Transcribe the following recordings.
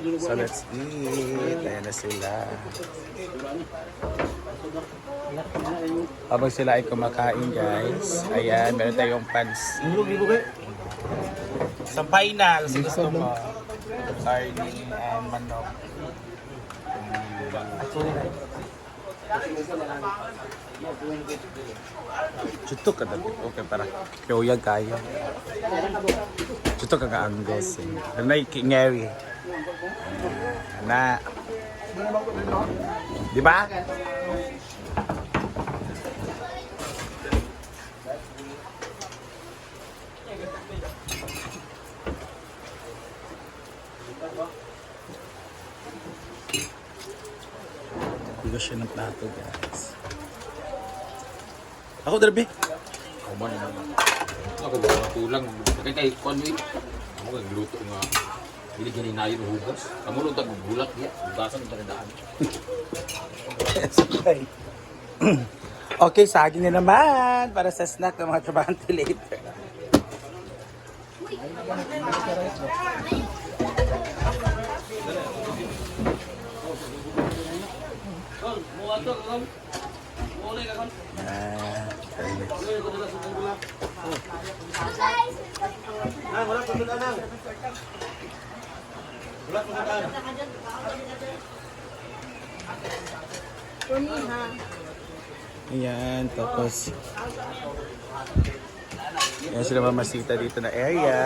So let's eat. Ayan na sila. Habang sila ay kumakain guys. Ayan, meron tayong pans. Sa final, si gusto mo. Sardine and manok. Chutok ka dati. Okay, para. Kaya kaya. Chutok ka ka Angus. Nanay kingeri. Na. Di ba? Bigas siya ng plato, guys. Ako, Derby. Ako man naman. Ako ba mga tulang. Kaya kay eh. Ako kay luto nga. Hindi ganun na yun hugas. Kamu nung tagbulat niya. Hugasan ng daan. okay. okay, saging na naman para sa snack ng mga trabahante later. Ah, okay. Ayan, tapos Ayan sila mamasita dito na area.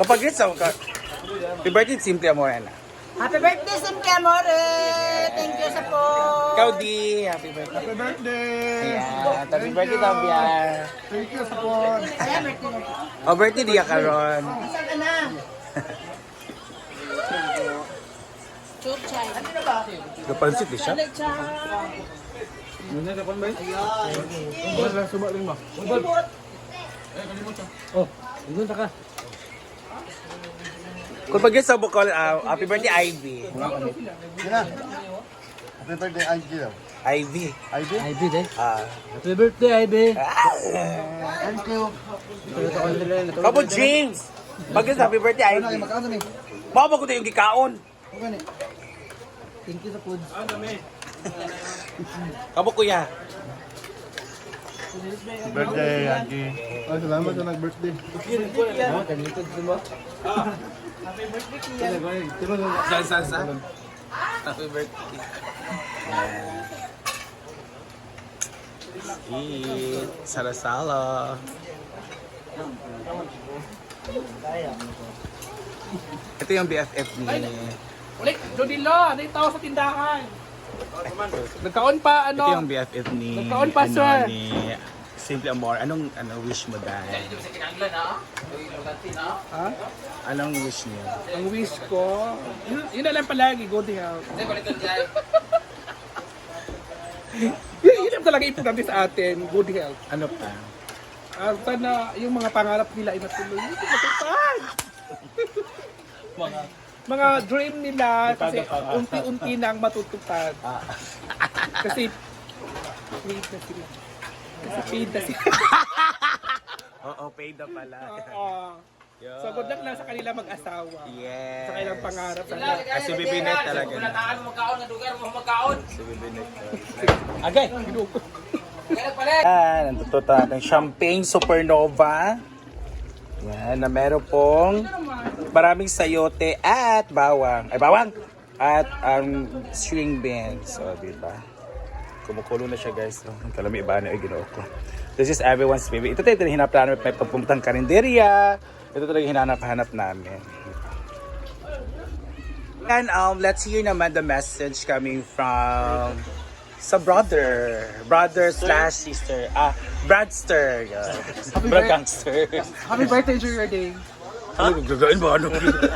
Kapag rin sa ka, birthday, simple amore na. Happy birthday, Simke Amore! Thank you sa po! Ikaw di, happy birthday. Happy birthday! Ayan, happy birthday, Tabia. Thank you sa phone. Ayan, birthday na. Oh, birthday di ka ron. Isa ka na. Chuchay. Kapansit di siya? Wala suba rin ba? Kung pag sa Bukol, ah, happy birthday, Ivy. Sina? Happy birthday, Ivy. Ivy. Ivy? Ivy din. Ah. Happy birthday, Ivy. Thank you. Kapo James! Bagay sa happy birthday, Ivy. Magkano ni? Baka ko yung gikaon. Ni. Thank you sa food. Kapo kuya. Birthday, Ivy. Ay, salamat sa nag-birthday. Ah, kanitod sa mo. Saan, saan, saan? Happy birthday. Eat. Sala-sala. Ito yung BFF ni... Ulit, Jodilo, ano yung tao sa tindahan? Nagkaon pa, Ito ano? yung BFF ni... Nagkaon pa, ano, sir. Ni Simple Amor. Anong ano, wish mo dahil? Ha? Anong wish niyo? Ang wish ko, yun, yun na lang palagi, good health. yun, yun ang talaga importante sa atin, good health. Ano pa? Ah, sana yung mga pangarap nila ay matuloy. Matupad! mga mga dream nila kasi unti-unti nang matutupad. Kasi paid na sila. Kasi paid na sila. Oo, paid na pala. Oo. So good luck lang sa kanila mag-asawa. Yes. Sa kanilang pangarap. Sana. Kasi bibinet talaga. Pulataan mo magkaon na lugar mo magkaon. Si bibinet. Agay! Ginuko. Yan, nandito tayo ng Champagne Supernova. Yan, na meron pong maraming sayote at bawang. Ay, bawang! At um, string beans. So, di ba? Kumukulo na siya, guys. So, ang kalami iba na ay ginoo ko. This is everyone's favorite. Ito tayo hinap namin. May pagpuntang karinderya. Ito talaga hinanap-hanap namin. And um, let's hear naman the message coming from sa brother. Brother slash sister. Ah, Bradster. Yeah. Bradgangster. Happy birthday, Junior Day. Ano, gagawin mo? Ano?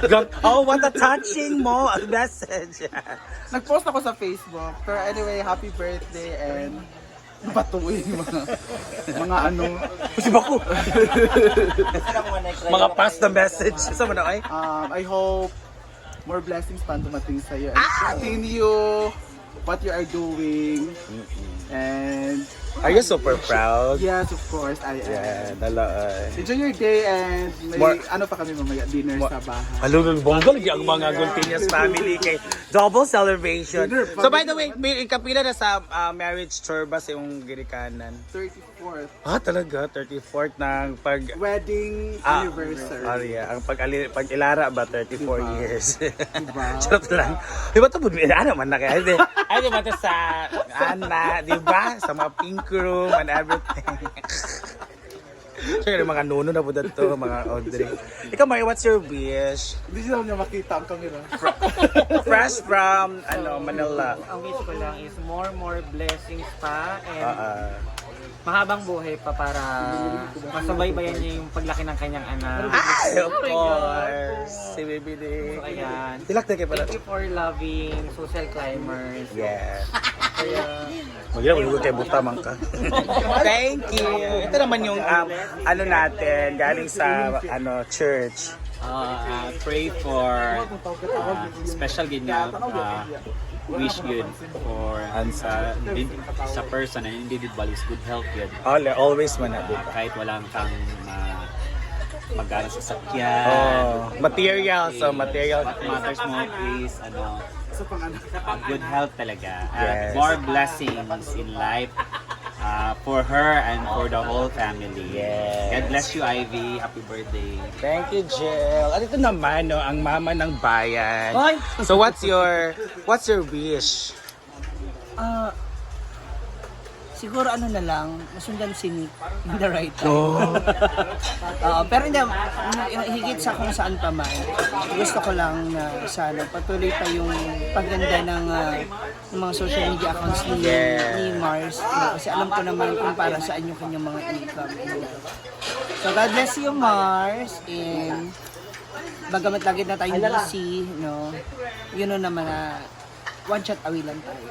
Gag- oh, what a touching mo a message. Nag-post ako sa Facebook. Pero anyway, happy birthday and batuin mga mga ano Kasi ba ko? Mga pass the message. Sa mga ay? um, I hope more blessings pa dumating sa iyo and continue what you are doing. And Are you super proud? yes, of course, I am. Yeah, dala. Uh, Enjoy your day and may More- ano pa kami mamaya, dinner More- sa bahay. Halungan bongga lagi ang mga Gulpinias family kay double celebration. So by the way, may kapila na sa ah, marriage tour ba sa yung girikanan? 34th Ah, talaga 34th ng pag wedding Ah, anniversary. Ah, yeah. Ang pag, pag ilara ba 34 Diba? years. Diba? Charot lang. Di ba ito ano man na kaya? Di, ay, di ba ito sa Ana, di ba? Sa mga pink room and everything. Siyempre, mga nuno na po dito, mga Audrey. Ikaw, Mari, what's your wish? Hindi siya niya makita ang camera. Fresh from, ano, Manila. Ang wish ko lang is more, more blessings pa and Uh, mahabang buhay pa para masabaybayan niya yung paglaki ng kanyang anak. ay, of course. Si Baby Day. So, ayan. Na kayo pala. Thank you for loving social climbers. Yeah. Kaya, Magiging malugot kay buta man ka. Thank you. Ito naman yung um, ano natin galing sa ano church. uh, uh, pray for uh, special nga uh, wish good for and sa sa person and individual is good health yun. All, always man na Uh, kahit walang kang uh, magana sa sakyan. Oh, material. So material. What matters mo is ano uh, good health talaga. Yes. At more blessings in life uh, for her and for the whole family. Yes. God bless you, Ivy. Happy birthday. Thank you, Jill. At ito naman, no, ang mama ng bayan. So what's your what's your wish? Ah, siguro ano na lang, masundan si Nick in the right time. Oh. Oo, pero hindi, higit sa kung saan pa man, gusto ko lang na sana patuloy pa yung pagganda ng, ah, ng mga social media accounts ni, ni Mars. No, kasi alam ko naman kung para saan yung kanyang mga income. So God bless you, Mars. And bagamat lagi na tayo busy, no, yun know naman na one shot away lang tayo.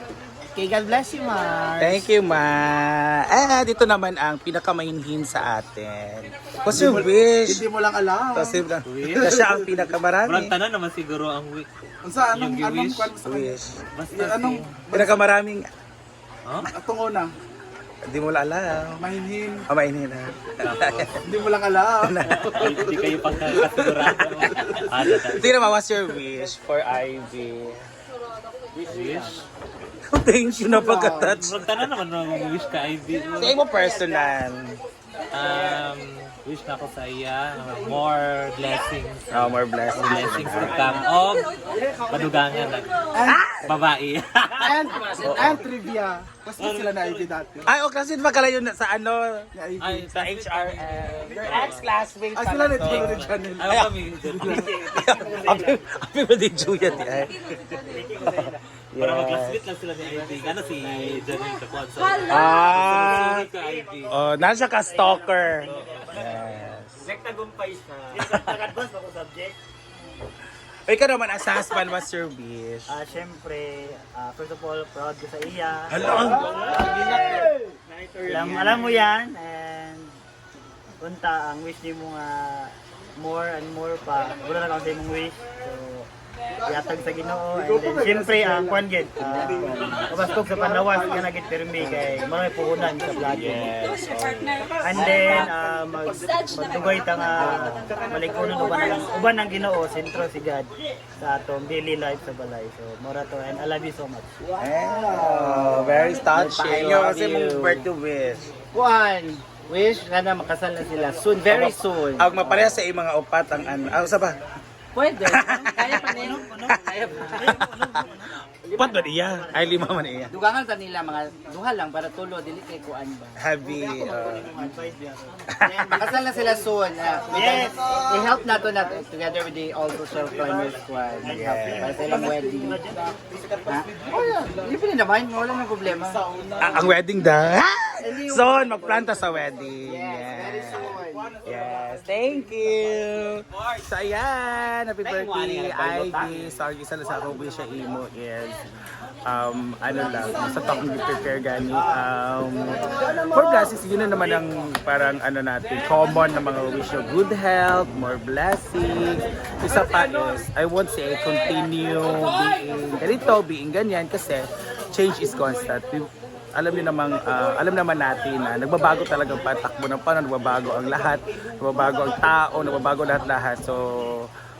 Okay, God bless you, Mars. Thank you, ma. Eh, dito naman ang pinakamahinhin sa atin. What's your wish? Hindi mo lang alam. Kasi na, na siya ang pinakamarami. tanan naman siguro ang wish. Ang sa anong, Yung anong wish. kwan mo sa kanya? Wish. Yung Anong, Pinakamaraming, atong una, hindi mo lang alam. mahinhin. Ah, mahinhin na. Hindi mo lang alam. Hindi kayo pagkakasigurado. Ano ta? Tingnan mo, what's your wish for Ivy? Wish? Thank you na pagka-touch. Magtanan naman ng wish ka, Ivy. Say mo personal. Um, wish na ako sa iya. More blessings. Oh, more blessings. Blessings to come. Oh, padugangan lang. Babae. and, and trivia. Ba sila na Ivy dati? Ay, o kasi magkalayo na sa ano, Ivy. Ay, sa HRM. Your ex-classmate Ay, sila na ito ni Janelle. Ayaw kami. Happy, happy birthday, Juliet. Para Yes. mag-classmate lang sila ni Ivy. Ano si Janine Kapuan sa Ah, ka, oh, nasa ka stalker. Yes. nagtagumpay siya. Ikaw naman as husband, what's your wish? Ah, syempre, ah, first of all, proud ko sa iya. Hello? Alam, alam mo yan, and punta, ang wish ni mo nga more and more pa. Wala na lang sa imong wish. So, yatag sa Ginoo and then syempre ang kwan gid kabaskog sa panawas nga nagit pirmi kay marami puhunan sa vlog Yes. and then uh, mag magdugay ta nga maligunon uban ang uban ang Ginoo sentro si God sa atong daily life sa balay so mora to and I love you so much Oh, very touching. Yung kasi mong birthday wish. Kuan wish sana makasal na sila soon very soon Ang mapareha sa iyong mga upat ang ano. Ah, sa ba? Pwede. Kaya pa nila. Kaya pa. Upat ba niya? Ay, lima man niya. Dugangan sa nila mga duha lang para tulo dili kay kuan ba. Heavy. Uh, Kasal na sila soon. Uh, yes. I-help nato na together with the all social climbers squad. Mag-help para sa ilang wedding. Ha? Oh, yeah. Hindi pa naman. Wala nang problema. ah, ang wedding da. Son, magplanta sa wedding. Yes. Yes, thank you. So, ayan, happy birthday, Ivy. So, ang isa na sa akong wish sa imo is, um, ano lang, sa talking gift prepare gani, um, for blessings, yun na naman ang parang ano natin, common na mga wish of good health, more blessings. Isa pa is, I won't say continue being ganito, being ganyan, kasi change is constant. We- alam niyo namang ah, alam naman natin na nagbabago talaga ang patakbo ng panahon, nagbabago ang lahat, nagbabago ang tao, nagbabago lahat-lahat. So,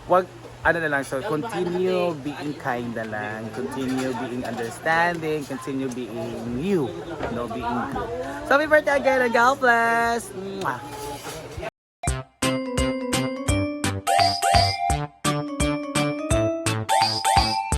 wag ano na lang, so continue being kind na lang, continue being understanding, continue being you, no, being good. So, happy birthday again and God bless! Mwah!